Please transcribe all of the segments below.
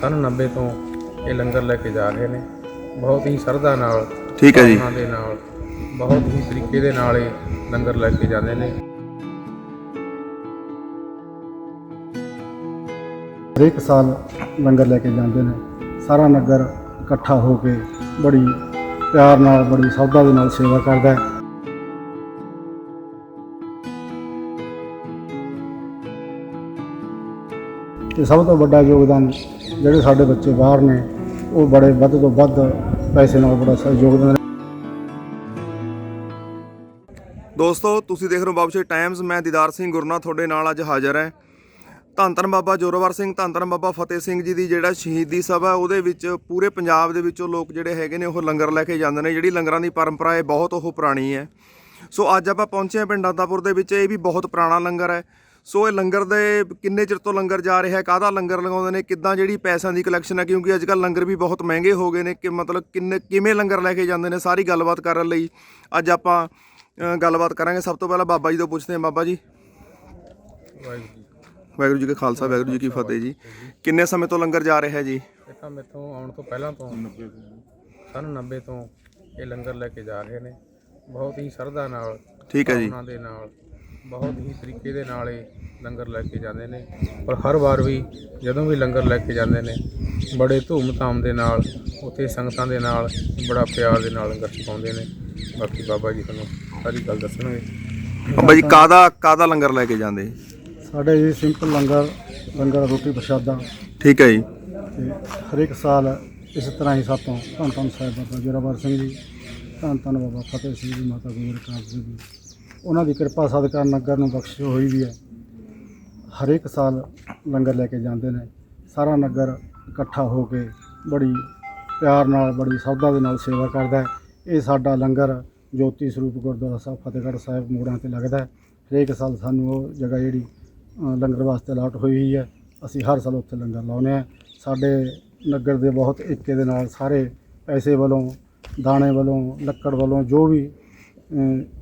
ਸਨ 90 ਤੋਂ ਇਹ ਲੰਗਰ ਲੈ ਕੇ ਜਾ ਰਹੇ ਨੇ। ਬਹੁਤ ਹੀ ਸ਼ਰਧਾ ਨਾਲ ਠੀਕ ਹੈ ਜੀ। ਭਾਵਨਾ ਦੇ ਨਾਲ ਬਹੁਤ ਹੀ ਤਰੀਕੇ ਦੇ ਨਾਲ ਇਹ ਲੰਗਰ ਲੈ ਕੇ ਜਾਂਦੇ ਨੇ। ਹਰੇਕ ਸਾਲ ਲੰਗਰ ਲੈ ਕੇ ਜਾਂਦੇ ਨੇ। ਸਾਰਾ ਨਗਰ ਇਕੱਠਾ ਹੋ ਕੇ ਬੜੀ ਪਿਆਰ ਨਾਲ ਬੜੀ ਸ਼ਰਧਾ ਦੇ ਨਾਲ ਸੇਵਾ ਕਰਦਾ ਹੈ। ਤੇ ਸਭ ਤੋਂ ਵੱਡਾ ਯੋਗਦਾਨ ਜਿਹੜੇ ਸਾਡੇ ਬੱਚੇ ਬਾਹਰ ਨੇ, ਉਹ ਬੜੇ ਵੱਧ ਤੋਂ ਵੱਧ ਪੈਸੇ ਨਾਲ ਬੜਾ ਸਹਿਯੋਗ ਦਿੰਦੇ ਨੇ। ਦੋਸਤੋ, ਤੁਸੀਂ ਦੇਖ ਰਹੇ ਹੋ ਬਾਬਸ਼ੇ ਟਾਈਮਸ ਮੈਂ ਦੀਦਾਰ ਸਿੰਘ ਗੁਰਨਾ ਤੁਹਾਡੇ ਨਾਲ ਅੱਜ ਹਾਜ਼ਰ ਹੈ। ਧੰਨ ਧੰਨ ਬਾਬਾ ਜੋਰਾਵਰ ਸਿੰਘ ਧੰਨ ਧੰਨ ਬਾਬਾ ਫਤਿਹ ਸਿੰਘ ਜੀ ਦੀ ਜਿਹੜਾ ਸ਼ਹੀਦੀ ਸਭਾ ਉਹਦੇ ਵਿੱਚ ਪੂਰੇ ਪੰਜਾਬ ਦੇ ਵਿੱਚੋਂ ਲੋਕ ਜਿਹੜੇ ਹੈਗੇ ਨੇ, ਉਹ ਲੰਗਰ ਲੈ ਕੇ ਜਾਂਦੇ ਨੇ। ਜਿਹੜੀ ਲੰਗਰਾਂ ਦੀ ਪਰੰਪਰਾ ਹੈ ਬਹੁਤ ਉਹ ਪੁਰਾਣੀ ਹੈ। ਸੋ ਅੱਜ ਆਪਾਂ ਪਹੁੰਚੇ ਹਾਂ ਪਿੰਡ ਆਦਾਪੁਰ ਦੇ ਵਿੱਚ। ਇਹ ਵੀ ਬਹੁਤ ਪੁਰਾਣਾ ਲੰਗਰ ਹੈ। ਸੋ ਇਹ ਲੰਗਰ ਦੇ ਕਿੰਨੇ ਚਿਰ ਤੋਂ ਲੰਗਰ ਜਾ ਰਿਹਾ ਹੈ ਕਾਹਦਾ ਲੰਗਰ ਲਗਾਉਂਦੇ ਨੇ ਕਿੱਦਾਂ ਜਿਹੜੀ ਪੈਸਿਆਂ ਦੀ ਕਲੈਕਸ਼ਨ ਹੈ ਕਿਉਂਕਿ ਅੱਜ ਕੱਲ੍ਹ ਲੰਗਰ ਵੀ ਬਹੁਤ ਮਹਿੰਗੇ ਹੋ ਗਏ ਨੇ ਕਿ ਮਤਲਬ ਕਿੰਨੇ ਕਿਵੇਂ ਲੰਗਰ ਲੈ ਕੇ ਜਾਂਦੇ ਨੇ ਸਾਰੀ ਗੱਲਬਾਤ ਕਰਨ ਲਈ ਅੱਜ ਆਪਾਂ ਗੱਲਬਾਤ ਕਰਾਂਗੇ। ਸਭ ਤੋਂ ਪਹਿਲਾਂ ਬਾਬਾ ਜੀ ਤੋਂ ਪੁੱਛਦੇ ਹਾਂ। ਬਾਬਾ ਜੀ। ਵਾਹਿਗੁਰੂ ਜੀ ਵਾਹਿਗੁਰੂ ਜੀ ਕਾ ਖਾਲਸਾ ਵਾਹਿਗੁਰੂ ਜੀ ਕੀ ਫਤਿਹ ਜੀ। ਕਿੰਨੇ ਸਮੇਂ ਤੋਂ ਲੰਗਰ ਜਾ ਰਿਹਾ ਹੈ ਜੀ? ਇਹ ਤਾਂ ਮੇਥੋਂ ਆਉਣ ਤੋਂ ਪਹਿਲਾਂ ਤੋਂ ਸਨ 90 ਤੋਂ ਇਹ ਲੰਗਰ ਲੈ ਕੇ ਜਾ ਰਹੇ ਨੇ। ਬਹੁਤ ਹੀ ਸ਼ਰਧਾ ਨਾਲ ਠੀਕ ਹੈ ਜੀ। ਭਾਵਨਾ ਦੇ ਨਾਲ। ਬਹੁਤ ਹੀ ਤਰੀਕੇ ਦੇ ਨਾਲ ਇਹ ਲੰਗਰ ਲੈ ਕੇ ਜਾਂਦੇ ਨੇ। ਪਰ ਹਰ ਵਾਰ ਵੀ ਜਦੋਂ ਵੀ ਲੰਗਰ ਲੈ ਕੇ ਜਾਂਦੇ ਨੇ ਬੜੇ ਧੂਮ-ਧਾਮ ਦੇ ਨਾਲ ਉੱਥੇ ਸੰਗਤਾਂ ਦੇ ਨਾਲ ਬੜਾ ਪਿਆਰ ਦੇ ਨਾਲ ਲੰਗਰ ਛਕਾਉਂਦੇ ਨੇ। ਬਾਕੀ ਬਾਬਾ ਜੀ ਤੁਹਾਨੂੰ ਸਾਰੀ ਗੱਲ ਦੱਸਣਗੇ। ਬਾਬਾ ਜੀ ਕਾਦਾ ਕਾਦਾ ਲੰਗਰ ਲੈ ਕੇ ਜਾਂਦੇ? ਸਾਡੇ ਜੀ ਸਿੰਪਲ ਲੰਗਰ ਲੰਗਰ ਰੋਟੀ ਪ੍ਰਸ਼ਾਦਾ। ਠੀਕ ਹੈ ਜੀ। ਤੇ ਹਰੇਕ ਸਾਲ ਇਸ ਤਰ੍ਹਾਂ ਹੀ ਸਾਤੋਂ ਧੰਨ ਧੰਨ ਸਾਹਿਬ ਬਾਬਾ ਜੋਰਾਵਰ ਸਿੰਘ ਜੀ ਧੰਨ ਧੰਨ ਬਾਬਾ ਫਤਿਹ ਸਿੰਘ ਜੀ ਮਾਤਾ ਗੁਜਰ ਕਾਲ ਸਿੰਘ ਜੀ ਉਹਨਾਂ ਦੀ ਕਿਰਪਾ ਸਦਕਾ ਨਗਰ ਨੂੰ ਬਖਸ਼ਿਸ਼ ਹੋਈ ਵੀ ਹੈ। ਹਰੇਕ ਸਾਲ ਲੰਗਰ ਲੈ ਕੇ ਜਾਂਦੇ ਨੇ। ਸਾਰਾ ਨਗਰ ਇਕੱਠਾ ਹੋ ਕੇ ਬੜੀ ਪਿਆਰ ਨਾਲ, ਬੜੀ ਸ਼ਰਧਾ ਦੇ ਨਾਲ ਸੇਵਾ ਕਰਦਾ ਹੈ। ਇਹ ਸਾਡਾ ਲੰਗਰ ਜੋਤੀ ਸਰੂਪ ਗੁਰਦੁਆਰਾ ਸਾਹਿਬ, ਫਤਿਹਗੜ੍ਹ ਸਾਹਿਬ ਮੋੜਾਂ ਤੇ ਲੱਗਦਾ ਹੈ। ਹਰੇਕ ਸਾਲ ਸਾਨੂੰ ਉਹ ਜਗ੍ਹਾ ਜਿਹੜੀ ਲੰਗਰ ਵਾਸਤੇ ਅਲਾਟ ਹੋਈ ਹੋਈ ਹੈ। ਅਸੀਂ ਹਰ ਸਾਲ ਉੱਥੇ ਲੰਗਰ ਲਾਉਂਦੇ ਹਾਂ। ਸਾਡੇ ਨਗਰ ਦੇ ਬਹੁਤ ਏਕੇ ਦੇ ਨਾਲ ਸਾਰੇ ਪੈਸੇ ਵੱਲੋਂ, ਦਾਣੇ ਵੱਲੋਂ, ਲੱਕੜ ਵੱਲੋਂ ਜੋ ਵੀ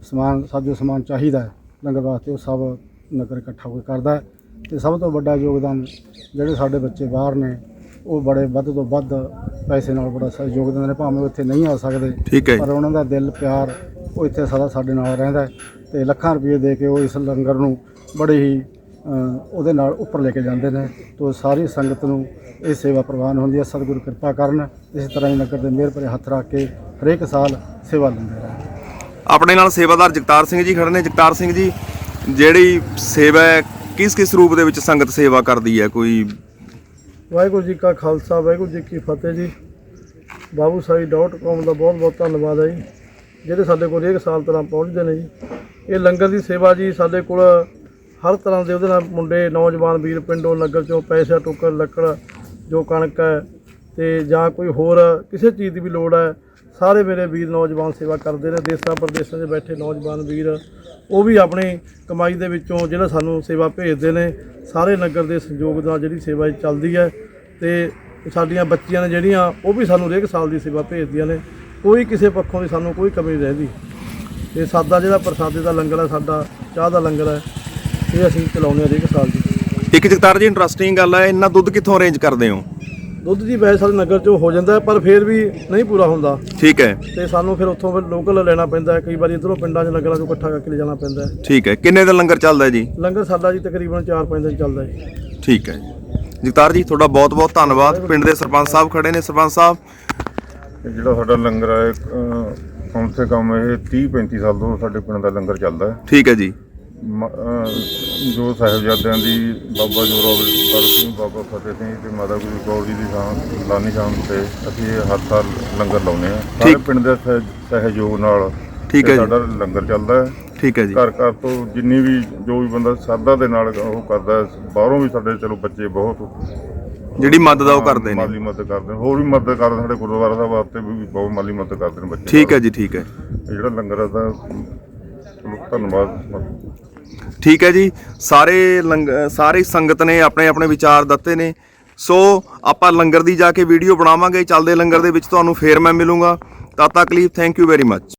ਸਮਾਨ ਸਾਜੋ ਸਮਾਨ ਚਾਹੀਦਾ ਹੈ ਲੰਗਰ ਵਾਸਤੇ ਉਹ ਸਭ ਨਗਰ ਇਕੱਠਾ ਹੋ ਕੇ ਕਰਦਾ ਹੈ। ਤੇ ਸਭ ਤੋਂ ਵੱਡਾ ਯੋਗਦਾਨ ਜਿਹੜੇ ਸਾਡੇ ਬੱਚੇ ਬਾਹਰ ਨੇ ਉਹ ਬੜੇ ਵੱਧ ਤੋਂ ਵੱਧ ਪੈਸੇ ਨਾਲ ਬੜਾ ਸਹਿਯੋਗ ਦਿੰਦੇ ਨੇ। ਭਾਵੇਂ ਉਹ ਇੱਥੇ ਨਹੀਂ ਆ ਸਕਦੇ ਠੀਕ ਹੈ ਪਰ ਉਹਨਾਂ ਦਾ ਦਿਲ ਪਿਆਰ ਉਹ ਇੱਥੇ ਸਦਾ ਸਾਡੇ ਨਾਲ ਰਹਿੰਦਾ ਤੇ ਲੱਖਾਂ ਰੁਪਏ ਦੇ ਕੇ ਉਹ ਇਸ ਲੰਗਰ ਨੂੰ ਬੜੇ ਹੀ ਉਹਦੇ ਨਾਲ ਉੱਪਰ ਲੈ ਕੇ ਜਾਂਦੇ ਨੇ। ਤੋਂ ਸਾਰੀ ਸੰਗਤ ਨੂੰ ਇਹ ਸੇਵਾ ਪ੍ਰਵਾਨ ਹੁੰਦੀ ਹੈ। ਸਤਿਗੁਰੂ ਕਿਰਪਾ ਕਰਨ ਇਸੇ ਤਰ੍ਹਾਂ ਹੀ ਨਗਰ ਦੇ ਮਿਹਰ ਭਰੇ ਹੱਥ ਰੱਖ ਕੇ ਹਰੇਕ ਸਾਲ ਸੇਵਾ ਲੈਂਦੇ ਰਹਿਣ ਆਪਣੇ ਨਾਲ ਸੇਵਾਦਾਰ ਜਗਤਾਰ ਸਿੰਘ ਜੀ ਖੜੇ ਨੇ। ਜਗਤਾਰ ਸਿੰਘ ਜੀ, ਜਿਹੜੀ ਸੇਵਾ ਹੈ ਕਿਸ ਕਿਸ ਰੂਪ ਦੇ ਵਿੱਚ ਸੰਗਤ ਸੇਵਾ ਕਰਦੀ ਹੈ? ਕੋਈ ਵਾਹਿਗੁਰੂ ਜੀ ਕਾ ਖਾਲਸਾ, ਵਾਹਿਗੁਰੂ ਜੀ ਕੀ ਫਤਿਹ ਜੀ। ਬਾਬੂ ਬਾਬੂਸਾਈ.com ਦਾ ਬਹੁਤ ਬਹੁਤ ਧੰਨਵਾਦ ਹੈ ਜੀ, ਜਿਹੜੇ ਸਾਡੇ ਕੋਲ ਇੱਕ ਸਾਲ ਤਰ੍ਹਾਂ ਪਹੁੰਚਦੇ ਨੇ ਜੀ। ਇਹ ਲੰਗਰ ਦੀ ਸੇਵਾ ਜੀ ਸਾਡੇ ਕੋਲ ਹਰ ਤਰ੍ਹਾਂ ਦੇ ਉਹਦੇ ਨਾਲ ਮੁੰਡੇ, ਨੌਜਵਾਨ ਵੀਰ, ਪਿੰਡੋਂ ਲੰਗਰ ਚੋਂ ਪੈਸਾ ਟੋਕਰ ਲੱਕੜ, ਜੋ ਕਣਕ ਹੈ, ਤੇ ਜਾਂ ਕੋਈ ਹੋਰ ਕਿਸੇ ਚੀਜ਼ ਦੀ ਵੀ ਲੋੜ ਹੈ ਸਾਰੇ ਮੇਰੇ ਵੀਰ ਨੌਜਵਾਨ ਸੇਵਾ ਕਰਦੇ ਨੇ, ਦੇਸਾਂ ਪ੍ਰਦੇਸਾਂ 'ਚ ਬੈਠੇ ਨੌਜਵਾਨ ਵੀਰ, ਉਹ ਵੀ ਆਪਣੀ ਕਮਾਈ ਦੇ ਵਿੱਚੋਂ ਜਿਹੜਾ ਸਾਨੂੰ ਸੇਵਾ ਭੇਜਦੇ ਨੇ, ਸਾਰੇ ਨਗਰ ਦੇ ਸਹਿਯੋਗ ਨਾਲ ਜਿਹੜੀ ਸੇਵਾ ਚੱਲਦੀ ਹੈ ਤੇ ਸਾਡੀਆਂ ਬੱਚੀਆਂ ਨੇ ਜਿਹੜੀਆਂ, ਉਹ ਵੀ ਸਾਨੂੰ ਹਰੇਕ ਸਾਲ ਦੀ ਸੇਵਾ ਭੇਜਦੀਆਂ ਨੇ, ਕੋਈ ਕਿਸੇ ਪੱਖੋਂ ਦੀ ਸਾਨੂੰ ਕੋਈ ਕਮੀ ਨਹੀਂ ਰਹਿੰਦੀ। ਤੇ ਸਾਦਾ ਜਿਹੜਾ ਪ੍ਰਸਾਦੇ ਦਾ ਲੰਗਰ ਹੈ, ਸਾਡਾ ਚਾਹ ਦਾ ਲੰਗਰ ਹੈ, ਇਹ ਅਸੀਂ ਚਲਾਉਂਦੇ ਹਾਂ ਹਰੇਕ ਸਾਲ ਦੀ। ਇੱਕ ਜਗਤਾਰ ਜੀ, ਇੰਟਰਸਟਿੰਗ ਗੱਲ ਹੈ, ਇੰਨਾ ਦੁੱਧ ਕਿੱਥੋਂ ਅਰੇਂਜ ਕਰਦੇ ਹੋ? ਦੁੱਧ ਦੀ ਵੈਸੇ ਸਾਡੇ ਨਗਰ 'ਚੋਂ ਹੋ ਜਾਂਦਾ ਹੈ, ਪਰ ਫਿਰ ਵੀ ਨਹੀਂ ਪੂਰਾ ਹੁੰਦਾ। ਠੀਕ ਹੈ। ਤੇ ਸਾਨੂੰ ਫਿਰ ਉੱਥੋਂ ਫਿਰ ਲੋਕਲ ਲੈਣਾ ਪੈਂਦਾ ਹੈ ਕਈ ਵਾਰੀ ਇੱਧਰੋਂ ਪਿੰਡਾਂ 'ਚ ਨਗਰਾਂ 'ਚੋਂ ਇਕੱਠਾ ਕਰਕੇ ਲੈ ਜਾਣਾ ਪੈਂਦਾ ਹੈ। ਠੀਕ ਹੈ। ਕਿੰਨੇ ਦਿਨ ਲੰਗਰ ਚੱਲਦਾ ਹੈ ਜੀ? ਲੰਗਰ ਸਾਡਾ ਜੀ ਤਕਰੀਬਨ 4-5 ਦਿਨ ਚੱਲਦਾ ਹੈ। ਠੀਕ ਹੈ ਜੀ। ਜਗਤਾਰ ਜੀ ਤੁਹਾਡਾ ਬਹੁਤ ਬਹੁਤ ਧੰਨਵਾਦ। ਪਿੰਡ ਦੇ ਸਰਪੰਚ ਸਾਹਿਬ ਖੜੇ ਨੇ। ਸਰਪੰਚ ਸਾਹਿਬ। ਇਹ ਜਿਹੜਾ ਸਾਡਾ ਲੰਗਰ ਹੈ ਅਹ, ਕਮ ਸੇ ਕਮ ਇਹ 30 35 ਸਾਲ ਤੋਂ ਸਾਡੇ ਪਿੰਡ ਦਾ ਲੰਗਰ ਚੱਲਦਾ ਹੈ। ਠੀਕ ਹੈ ਜੀ। ਮ- ਅਹ, ਜੋ ਸਾਹਿਬਜ਼ਾਦਿਆਂ ਦੀ ਬਾਬਾ ਜੋਰਾਵਰ ਸਿੰਘ ਬਾਬਾ ਫਤਿਹ ਸਿੰਘ ਤੇ ਮਾਤਾ ਗੁਜਰ ਕੌਰ ਜੀ ਦੀ ਸ਼ਾਨ ਲਾਨੀ ਸ਼ਾਨ ਤੇ ਅਸੀਂ ਇਹ ਹਰ ਸਾਲ ਲੰਗਰ ਲਾਉਂਦੇ ਆ ਸਾਰੇ ਠੀਕ। ਪਿੰਡ ਦੇ ਸਹਿ- ਸਹਿਯੋਗ ਨਾਲ ਠੀਕ ਹੈ ਜੀ। ਸਾਡਾ ਲੰਗਰ ਚੱਲਦਾ ਹੈ। ਠੀਕ ਹੈ ਜੀ। ਘਰ ਘਰ ਤੋਂ ਜਿੰਨੀ ਵੀ ਜੋ ਵੀ ਬੰਦਾ ਸਰਦਾ ਦੇ ਨਾਲ ਉਹ ਕਰਦਾ ਹੈ, ਬਾਹਰੋਂ ਵੀ ਸਾਡੇ ਚਲੋ ਬੱਚੇ ਬਹੁਤ ਜਿਹੜੀ ਮਦਦ ਆ ਉਹ ਕਰਦੇ ਨੇ। ਮਾਲੀ ਮਦਦ ਕਰਦੇ ਨੇ। ਹੋਰ ਵੀ ਮਦਦ ਕਰਦੇ ਸਾਡੇ ਗੁਰਦੁਆਰਾ ਸਾਹਿਬ ਵਾਸਤੇ ਵੀ ਬਹੁਤ ਮਾਲੀ ਮਦਦ ਕਰਦੇ ਨੇ ਬੱਚੇ ਠੀਕ ਹੈ ਜੀ ਠੀਕ ਹੈ। ਜਿਹੜਾ ਲੰਗਰ ਦਾ ਚਲੋ ਧੰਨਵਾਦ। ਠੀਕ ਹੈ ਜੀ, ਸਾਰੇ ਲੰਗ, ਸਾਰੀ ਸੰਗਤ ਨੇ ਆਪਣੇ ਆਪਣੇ ਵਿਚਾਰ ਦਿੱਤੇ ਨੇ। ਸੋ ਆਪਾਂ ਲੰਗਰ ਦੀ ਜਾ ਕੇ ਵੀਡੀਓ ਬਣਾਵਾਂਗੇ, ਚੱਲਦੇ ਲੰਗਰ ਦੇ ਵਿੱਚ ਤੁਹਾਨੂੰ ਫੇਰ ਮੈਂ ਮਿਲੂੰਗਾ। ਤਦ ਤੱਕ ਲਈ ਥੈਂਕ ਯੂ ਵੈਰੀ ਮੱਚ